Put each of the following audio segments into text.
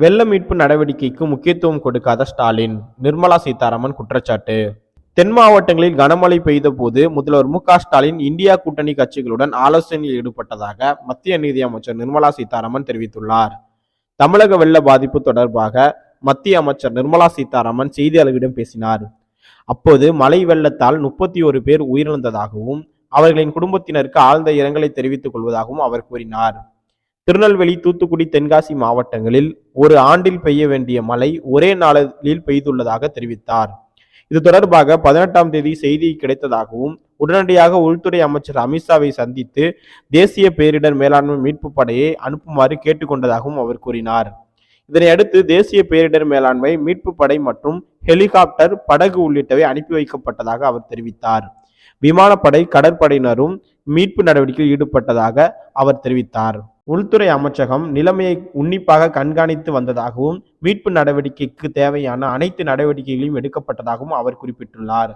வெள்ள மீட்பு நடவடிக்கைக்கு முக்கியத்துவம் கொடுக்காத ஸ்டாலின் நிர்மலா சீதாராமன் குற்றச்சாட்டு. தென் மாவட்டங்களில் கனமழை பெய்த போது முதல்வர் மு ஸ்டாலின் இந்தியா கூட்டணி கட்சிகளுடன் ஆலோசனையில் ஈடுபட்டதாக மத்திய நிதியமைச்சர் நிர்மலா சீதாராமன் தெரிவித்துள்ளார். தமிழக வெள்ள பாதிப்பு தொடர்பாக மத்திய அமைச்சர் நிர்மலா சீதாராமன் செய்தியாளர்களிடம் பேசினார். அப்போது மழை வெள்ளத்தால் முப்பத்தி ஒரு பேர் உயிரிழந்ததாகவும் அவர்களின் குடும்பத்தினருக்கு ஆழ்ந்த இரங்கலை தெரிவித்துக் கொள்வதாகவும் அவர் கூறினார். திருநெல்வேலி தூத்துக்குடி தென்காசி மாவட்டங்களில் ஒரு ஆண்டில் பெய்ய வேண்டிய மழை ஒரே நாளில் பெய்துள்ளதாக தெரிவித்தார். இது தொடர்பாக பதினெட்டாம் தேதி செய்தி கிடைத்ததாகவும் உடனடியாக உள்துறை அமைச்சர் அமித்ஷாவை சந்தித்து தேசிய பேரிடர் மேலாண்மை மீட்பு படையை அனுப்புமாறு கேட்டுக்கொண்டதாகவும் அவர் கூறினார். இதனையடுத்து தேசிய பேரிடர் மேலாண்மை மீட்பு படை மற்றும் ஹெலிகாப்டர் படகு உள்ளிட்டவை அனுப்பி வைக்கப்பட்டதாக அவர் தெரிவித்தார். விமானப்படை கடற்படையினரும் மீட்பு நடவடிக்கையில் ஈடுபட்டதாக அவர் தெரிவித்தார். உள்துறை அமைச்சகம் நிலைமையை உன்னிப்பாக கண்காணித்து வந்ததாகவும் மீட்பு நடவடிக்கைக்கு தேவையான அனைத்து நடவடிக்கைகளையும் எடுக்கப்பட்டதாகவும் அவர் குறிப்பிட்டுள்ளார்.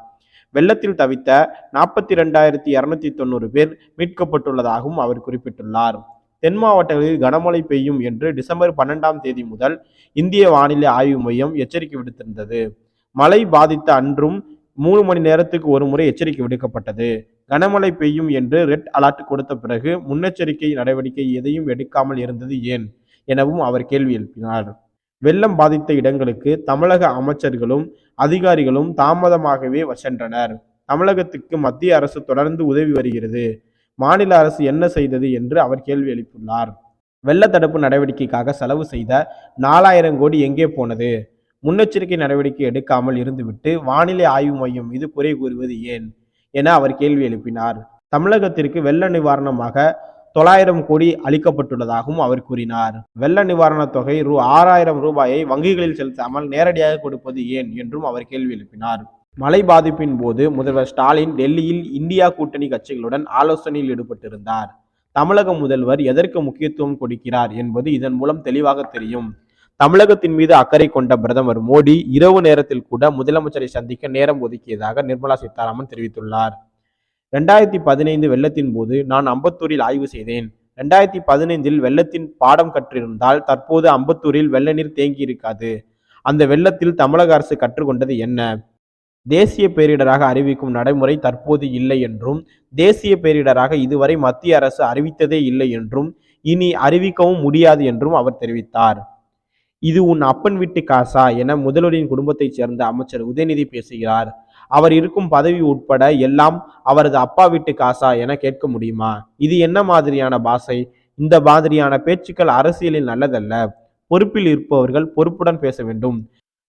வெள்ளத்தில் தவித்த நாற்பத்தி ரெண்டாயிரத்தி இரநூத்தி தொண்ணூறு பேர் மீட்கப்பட்டுள்ளதாகவும் அவர் குறிப்பிட்டுள்ளார். தென் மாவட்டங்களில் கனமழை பெய்யும் என்று டிசம்பர் பன்னெண்டாம் தேதி முதல் இந்திய வானிலை ஆய்வு மையம் எச்சரிக்கை விடுத்திருந்தது. மழை பாதித்த அன்றும் மூணு மணி நேரத்துக்கு ஒரு முறை எச்சரிக்கை விடுக்கப்பட்டது. கனமழை பெய்யும் என்று ரெட் அலர்ட் கொடுத்த பிறகு முன்னெச்சரிக்கை நடவடிக்கை எதையும் எடுக்காமல் இருந்தது ஏன் எனவும் அவர் கேள்வி எழுப்பினார். வெள்ளம் பாதித்த இடங்களுக்கு தமிழக அமைச்சர்களும் அதிகாரிகளும் தாமதமாகவே சென்றனர். தமிழகத்துக்கு மத்திய அரசு தொடர்ந்து உதவி வருகிறது. மாநில அரசு என்ன செய்தது என்று அவர் கேள்வி எழுப்பியுள்ளார். வெள்ள தடுப்பு நடவடிக்கைக்காக செலவு செய்த நாலாயிரம் கோடி எங்கே போனது? முன்னெச்சரிக்கை நடவடிக்கை எடுக்காமல் இருந்துவிட்டு வானிலை ஆய்வு மையம் மீது குறை கூறுவது ஏன்? என அவர் கேள்வி எழுப்பினார். தமிழகத்திற்கு வெள்ள நிவாரணமாக தொள்ளாயிரம் கோடி அளிக்கப்பட்டுள்ளதாகவும் அவர் கூறினார். வெள்ள நிவாரணத் தொகை ரூ. ஆறாயிரம் ரூபாயை வங்கிகளில் செலுத்தாமல் நேரடியாக கொடுப்பது ஏன்? என்றும் அவர் கேள்வி எழுப்பினார். மழை பாதிப்பின் போது முதல்வர் ஸ்டாலின் டெல்லியில் இந்தியா கூட்டணி கட்சிகளுடன் ஆலோசனையில் ஈடுபட்டிருந்தார். தமிழக முதல்வர் எதற்கு முக்கியத்துவம் கொடுக்கிறார் என்பது இதன் மூலம் தெளிவாக தெரியும். தமிழகத்தின் மீது அக்கறை கொண்ட பிரதமர் மோடி இரவு நேரத்தில் கூட முதலமைச்சரை சந்திக்க நேரம் ஒதுக்கியதாக நிர்மலா சீதாராமன் தெரிவித்துள்ளார். ரெண்டாயிரத்தி பதினைந்து வெள்ளத்தின் போது நான் அம்பத்தூரில் ஆய்வு செய்தேன். ரெண்டாயிரத்தி பதினைந்தில் வெள்ளத்தின் பாடம் கற்றிருந்தால் தற்போது அம்பத்தூரில் வெள்ள நீர் தேங்கி இருக்காது. அந்த வெள்ளத்தில் தமிழக அரசு கற்றுக்கொண்டது என்ன? தேசிய பேரிடராக அறிவிக்கும் நடைமுறை தற்போது இல்லை என்றும் தேசிய பேரிடராக இதுவரை மத்திய அரசு அறிவித்ததே இல்லை என்றும் இனி அறிவிக்கவும் முடியாது என்றும் அவர் தெரிவித்தார். இது உன் அப்பன் வீட்டு காசா என முதல்வரின் குடும்பத்தைச் சேர்ந்த அமைச்சர் உதயநிதி பேசுகிறார். அவர் இருக்கும் பதவி உட்பட எல்லாம் அவரது அப்பா வீட்டு காசா என கேட்க முடியுமா? இது என்ன மாதிரியான பாஷை? இந்த மாதிரியான பேச்சுக்கள் அரசியலில் நல்லதல்ல. பொறுப்பில் இருப்பவர்கள் பொறுப்புடன் பேச வேண்டும்.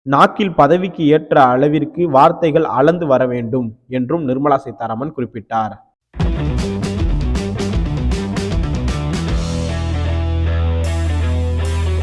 நாக்கில் பதவிக்கு ஏற்ற அளவிற்கு வார்த்தைகள் அளந்து வர வேண்டும் என்றும் நிர்மலா சீதாராமன் குறிப்பிட்டார்.